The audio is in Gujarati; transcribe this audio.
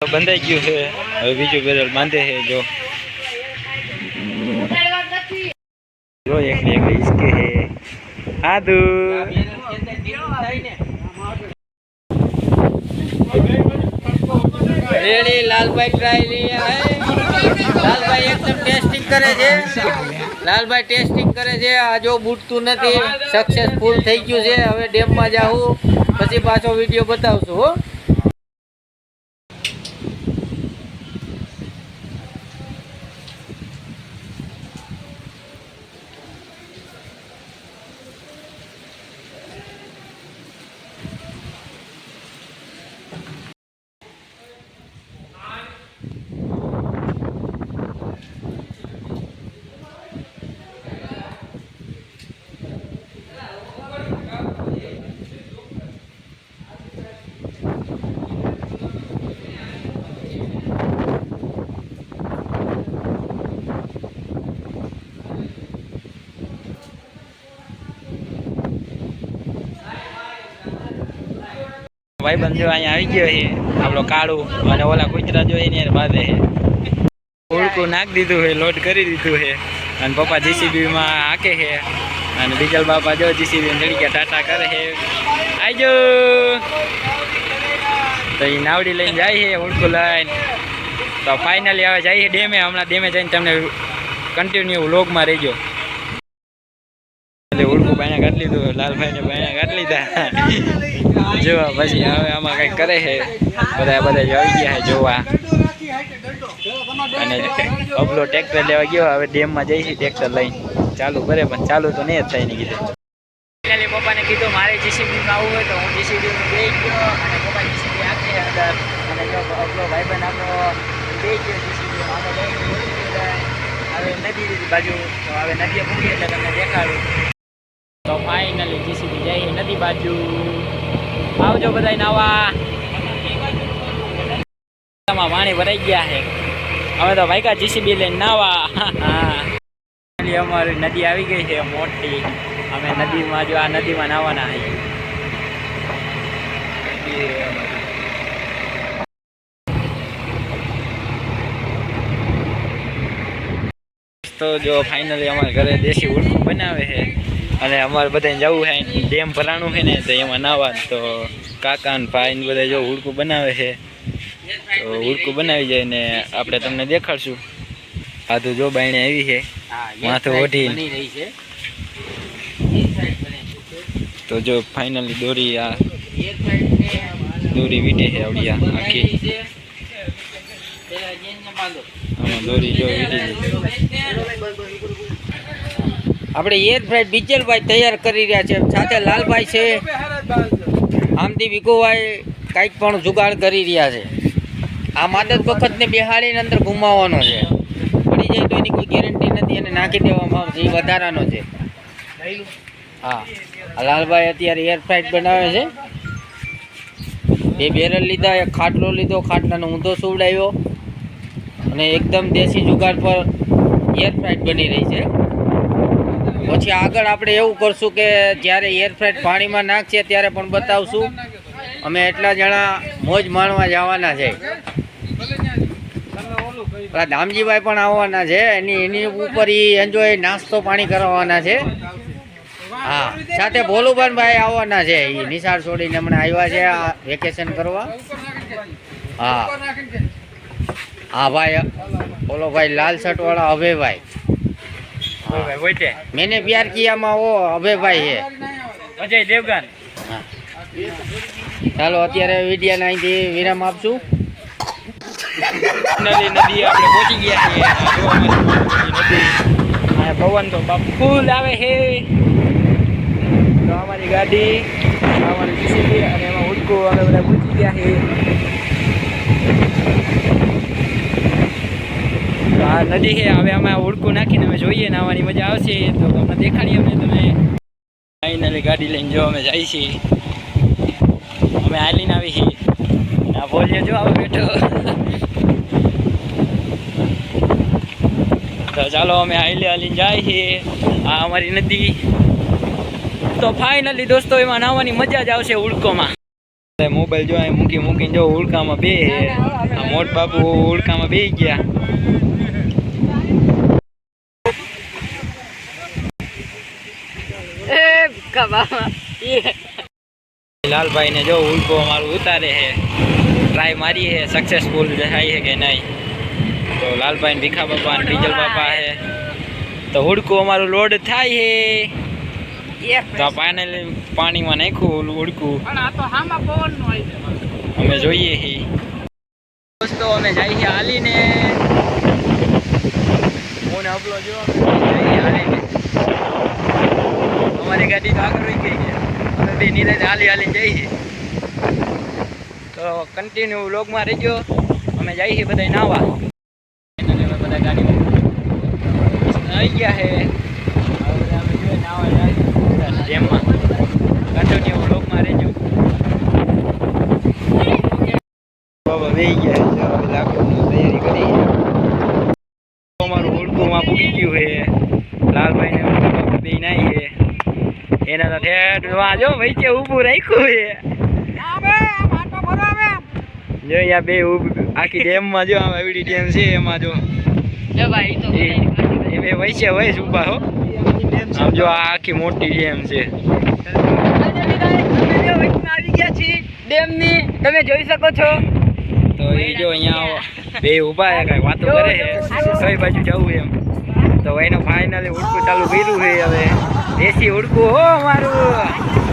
બંધાઈ ગયું છે. હવે બીજું બેરલ બાંધે છે, જો. રેડી, લાલભાઈ ટ્રાય લાલભાઈ એકદમ ટેસ્ટિંગ કરે છે. લાલભાઈ ટેસ્ટિંગ કરે છે. આ જો બૂટતું નથી. સક્સેસફુલ થઈ ગયું છે. હવે ડેમમાં જાવ પછી પાછો વીડિયો બતાવશું, હો. ભાઈબંધ જો અહીંયા આવી ગયો છે. આપણો કાળું અને ઓલા કુતરા જો એની બાંધે છે. ઉડકું નાખી દીધું છે લોડ કરી દીધું છે. અને પપ્પા જીસીબી માં હાકે છે. અને બીજલ બાપા જો જીસીબી ચડી ગયા ટાટા કરે છે. આજો તો એ નાવડી લઈને જાય છે ઉડકું લઈને. તો ફાઇનલી હવે છે ડેમે. હમણાં ડેમે જઈને તમને કન્ટિન્યુ વ્લોગમાં રહેજો. એટલે ઉડકું બાયણા કાઢી લીધું, લાલભાઈને બાયણા કાઢી લીધા. જો પછી હવે આમાં કંઈક કરે છે? બધા બધા આવી ગયા છે જોવા. અને અબલો ટ્રેક્ટર લેવા ગયો હવે ડેમમાં જઈશું ટ્રેક્ટર લઈને. ચાલુ કરે પણ ચાલુ તો નહીં જ થાય ને કીધું. ફાઇનલી પપ્પાને કીધું મારે જીસીબીમાં આવવું હોય તો હું જીસીબીમાં બે ગયો અને પપ્પા જીસીબી આપી અંદર અને જો અબલો ભાઈબંધ આપણો બે ગયો જીસીબીમાં હવે નદી બાજુ તો હવે નદીએ પૂરી એટલે તમને દેખાડું. તો ફાઇનલી જીસીબી જઈ નદી બાજુ. આવજો બધા નાવા. પાણી ભરાઈ ગયા છે. હવે તો ભાઈકા જીસીબી લઈને નાવા. અમારી નદી આવી ગઈ છે મોટી. અમે નદીમાં જો આ નદીમાં નાવાના છીએ તો જો ફાઇનલી અમારા ઘરે દેશી ઉડકું બનાવે છે. અને અમારે બધાને જવું છે ડેમ ભરાણું છે ને, તો એમાં નાવા તો કાકા ને ભાઈ ને બધા જો હુડકું બનાવે છે, તો હુડકું બનાવી જાય ને આપણે તમને દેખાડશું. આધું જો બાયણે આવી છે, માથું છે તો જો ફાઇનલી દોરી આ દોરી વીટે છે આવડી આખી. આમાં દોરી જો વીટી આપણે એર ફ્રાઈડ બીજલભાઈ તૈયાર કરી રહ્યા છે. સાથે લાલભાઈ છે. આમથી વિગોભાઈ કંઈક પણ જુગાડ કરી રહ્યા છે. આ માદક વખતને બેહાડીને અંદર ગુમાવવાનો છે. પડી જાય તો એની કોઈ ગેરંટી નથી અને નાખી દેવામાં આવશે. એ વધારાનો છે. હા. લાલભાઈ અત્યારે એર ફ્રાઈડ બનાવે છે. બે બેરલ લીધા, એક ખાટલો લીધો, ખાટલાનો ઊંધો સુવડાવ્યો. અને એકદમ દેશી જુગાડ પર એર ફ્રાઈડ બની રહી છે. પછી આગળ આપણે એવું કરશું કે જ્યારે એર ફ્રાઈડ પાણીમાં નાખશે ત્યારે પણ બતાવશું. અમે એટલા જણા મોજ માણવા જવાના છે. દામજીભાઈ પણ આવવાના છે. એની એની ઉપર એ એન્જોય નાસ્તો પાણી કરવાના છે. હા, સાથે ભોલુભાઈ આવવાના છે. એ નિશાળ છોડીને હમણાં આવ્યા છે આ વેકેશન કરવા. હા. હા, ભાઈ બોલો ભાઈ લાલ શર્ટવાળા અભયભાઈ. मैंने प्यार किया માં ઓ અભયભાઈ છે અજય દેવગન ચાલો અત્યારે વિડિયાને અહીંથી વિરામ આપશું નદી નદી આપણે પહોંચી ગયા છીએ આ જો અમારી નદી આ પવન તો બાપ ફૂલ આવે છે તો અમારી ગાડી આ અમારી જીસીબી અને એમાં ઉડકું અમે બધા પહોંચી ગયા છે તો આ નદી છે, હવે અમે ઓળખું નાખીને અમે જોઈએ નાવાની મજા આવશે. તો અમને દેખાડીએ અમે તમે ફાઇનલી ગાડી લઈને જો અમે જાય છીએ. અમે હાલીને આવી છીએ. આ બોલ્યો, જો આવો બેઠો. તો ચાલો અમે હાલી હાલીને જાય છીએ. આ અમારી નદી. તો ફાઇનલી દોસ્તો, એમાં નાહવાની મજા જ આવશે ઉડકોમાં. મોબાઈલ જો મૂકી મૂકીને જો ઉડકામાં બે મોટ બાપુ ઉડકામાં બે ગયા. લાલભાઈ ને જો ઉડકો મારું ઉતારે છે ટ્રાય મારી છે સક્સેસફુલ થાય છે કે નહીં તો લાલભાઈ ને ભીખા બાપા ને ડીજલ બાપા છે તો હુડકું અમારું લોડ થાય છે તો આ ફાઇનલી પાણીમાં નાખ્યું ઓલું હુડકું અમે જોઈએ છીએ દોસ્તો અમે જઈએ છીએ હાલીને હું ને અપલો જો અમે જઈએ હાલીને અમારી ગાડી તો આગળ રહી ગઈ છે. અમે બે નીરજ હાલી હાલી જઈએ તો કન્ટિન્યુ વ્લોગમાં રહેજો. અમે જઈએ છીએ બધા નાવા. અમે બધા ગાડીમાં આવી ગયા છે. હવે બધા અમે જોઈએ નાવા જાય. કન્ટિન્યુ વ્લોગમાં રહેજો. બાબા બેહી ગયા છે. હવે તૈયારી કરી. છે અમારું હુડકુમાં પૂગી ગયું છે લાલભાઈ ને બાબા બે નાઈ છે એના તો ઠેઠ વાં જો વચ્ચે ઊભું રાખ્યું જો અહીંયા બે ઊભું આખી ડેમમાં જો આમ એવડી ડેમ છે એમાં જો. એ બે વૈસે વૈસ ઊભા હો. આમ જો આ આખી મોટી ડેમ છે. ડેમની તમે જોઈ શકો છો તો એ જો અહીંયા બે ઊભા કઈ વાતો કરે છે. કઈ બાજુ જવું એમ. તો એનો ફાઇનલી ઉડકું ચાલુ કર્યું છે હવે. દેશી ઉડકું હો મારું